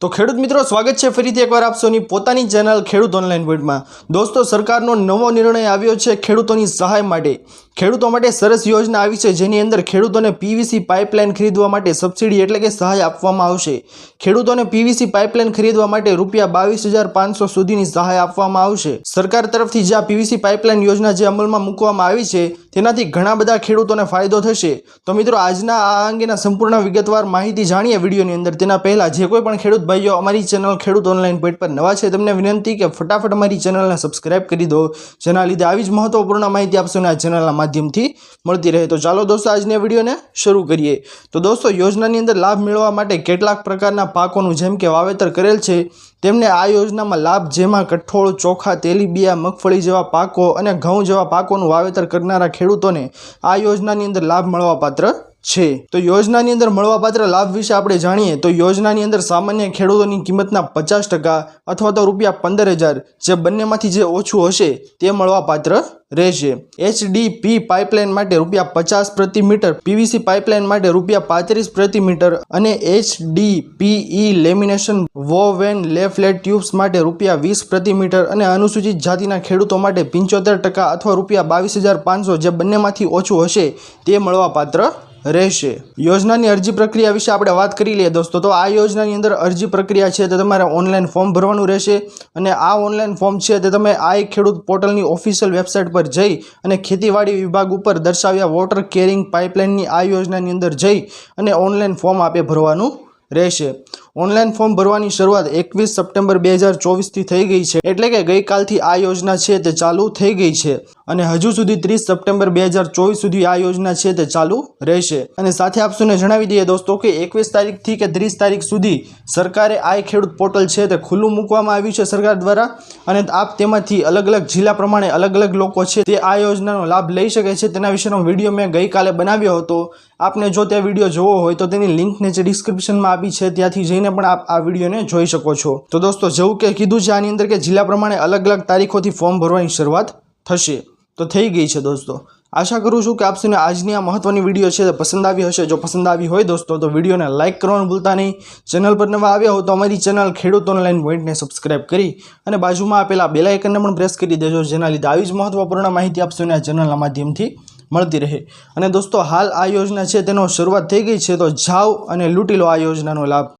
તો ખેડૂત મિત્રો, સ્વાગત છે ફરીથી એકવાર આપ સૌની પોતાની ચેનલ ખેડૂત ઓનલાઈન પોઈન્ટમાં દોસ્તો, સરકારનો નવો નિર્ણય આવ્યો છે ખેડૂતોની સહાય માટે. ખેડૂતો માટે સરસ યોજના આવી છે, જેની અંદર ખેડૂતોને પીવીસી પાઇપલાઇન ખરીદવા માટે સબસિડી એટલે કે સહાય આપવામાં આવશે. ખેડૂતોને પીવીસી પાઇપલાઇન ખરીદવા માટે રૂપિયા બાવીસ હજાર પાંચસો સુધીની સહાય આપવામાં આવશે. સરકાર તરફથી જે આ પીવીસી પાઇપલાઇન યોજના જે અમલમાં મૂકવામાં આવી છે, તેનાથી ઘણા બધા ખેડૂતોને ફાયદો થશે. તો મિત્રો, આજના આ અંગેના સંપૂર્ણ વિગતવાર માહિતી જાણીએ વિડીયોની અંદર. તેના પહેલાં, જે કોઈ પણ ખેડૂત ભાઈઓ અમારી ચેનલ ખેડૂત ઓનલાઈન પેટ પર નવા છે, તેમને વિનંતી કે ફટાફટ અમારી ચેનલને સબસ્ક્રાઇબ કરી દો. જેના લીધે આવી જ મહત્વપૂર્ણ માહિતી આપશો આ ચેનલના માધ્યમથી મળતી રહે. તો ચાલો દોસ્તો, આજની વિડીયોને શરૂ કરીએ. તો દોસ્તો, યોજનાની અંદર લાભ મેળવવા માટે કેટલાક પ્રકારના પાકોનું જેમ કે વાવેતર કરેલ છે, તેમને આ યોજનામાં લાભ જેમાં કઠોળ, ચોખા, તેલીબિયા, મગફળી જેવા પાકો અને ઘઉં જેવા પાકોનું વાવેતર કરનારા ખેડૂતોને આ યોજનાની અંદર લાભ મળવાપાત્ર છે. તો યોજનાની અંદર મળવાપાત્ર લાભ વિશે આપણે જાણીએ, તો યોજનાની અંદર સામાન્ય ખેડૂતોની કિંમતના પચાસ ટકા અથવા તો રૂપિયા પંદર હજાર જે બંનેમાંથી જે ઓછું હશે તે મળવાપાત્ર રહેશે. એચડીપી પાઇપલાઇન માટે રૂપિયા પચાસ પ્રતિ મીટર, પીવીસી પાઇપલાઇન માટે રૂપિયા પાંત્રીસ પ્રતિ મીટર અને એચડીપીઈ લેમિનેશન વોવેન લેફલેટ ટ્યુબ્સ માટે રૂપિયા વીસ પ્રતિ મીટર અને અનુસૂચિત જાતિના ખેડૂતો માટે પંચોતેર ટકા અથવા રૂપિયા બાવીસ હજાર પાંચસો જે બંનેમાંથી ઓછું હશે તે મળવાપાત્ર રહેશે. યોજનાની અરજી પ્રક્રિયા વિશે આપણે વાત કરી લઈએ દોસ્તો. તો આ યોજનાની અંદર અરજી પ્રક્રિયા છે તે તમારે ઓનલાઈન ફોર્મ ભરવાનું રહેશે અને આ ઓનલાઈન ફોર્મ છે તે તમે આ ખેડૂત પોર્ટલની ઓફિશિયલ વેબસાઇટ પર જઈ અને ખેતીવાડી વિભાગ ઉપર દર્શાવ્યા વોટર કેરિંગ પાઇપલાઇનની આ યોજનાની અંદર જઈ અને ઓનલાઈન ફોર્મ આપે ભરવાનું રહેશે. ઓનલાઈન ફોર્મ ભરવાની શરૂઆત એકવીસ સપ્ટેમ્બર બે હજાર ચોવીસથી થઈ ગઈ છે. એટલે કે ગઈકાલથી આ યોજના છે તે ચાલુ થઈ ગઈ છે. અને હજુ સુધી ત્રીસ સપ્ટેમ્બર બે ચોવીસ સુધી આ યોજના છે તે ચાલુ રહેશે. અને સાથે આપસોને જણાવી દઈએ દોસ્તો કે એકવીસ તારીખથી કે ત્રીસ તારીખ સુધી સરકારે આ ખેડૂત પોર્ટલ છે તે ખુલ્લું મૂકવામાં આવ્યું છે સરકાર દ્વારા. અને આપ તેમાંથી અલગ અલગ જિલ્લા પ્રમાણે અલગ અલગ લોકો છે તે આ યોજનાનો લાભ લઈ શકે છે. તેના વિશેનો વીડિયો મેં ગઈકાલે બનાવ્યો હતો. આપને જો તે વીડિયો જોવો હોય તો તેની લિંક નીચે ડિસ્ક્રિપ્શનમાં આપી છે ત્યાંથી જઈને પણ આપ આ વિડીયોને જોઈ શકો છો. તો દોસ્તો જેવું કે કીધું છે આની અંદર કે જિલ્લા પ્રમાણે અલગ અલગ તારીખોથી ફોર્મ ભરવાની શરૂઆત થશે. તો થઈ ગઈ છે દોસ્તો. આશા કરું છું કે આપસને આજની આ મહત્વની વીડિયો છે પસંદ આવી હશે. જો પસંદ આવી હોય દોસ્તો, તો વિડીયોને લાઇક કરવાનું ભૂલતા નહીં. ચેનલ પર નવા આવ્યા હો તો અમારી ચેનલ ખેડૂત ઓનલાઈન પોઈન્ટને સબસ્ક્રાઇબ કરી અને બાજુમાં આપેલા બેલાઇકનને પણ પ્રેસ કરી દેજો, જેના લીધે આવી જ મહત્ત્વપૂર્ણ માહિતી આપસને આ ચેનલના માધ્યમથી મળતી રહે. અને દોસ્તો, હાલ આ યોજના છે તેનો શરૂઆત થઈ ગઈ છે, તો જાઓ અને લૂંટી લો આ યોજનાનો લાભ.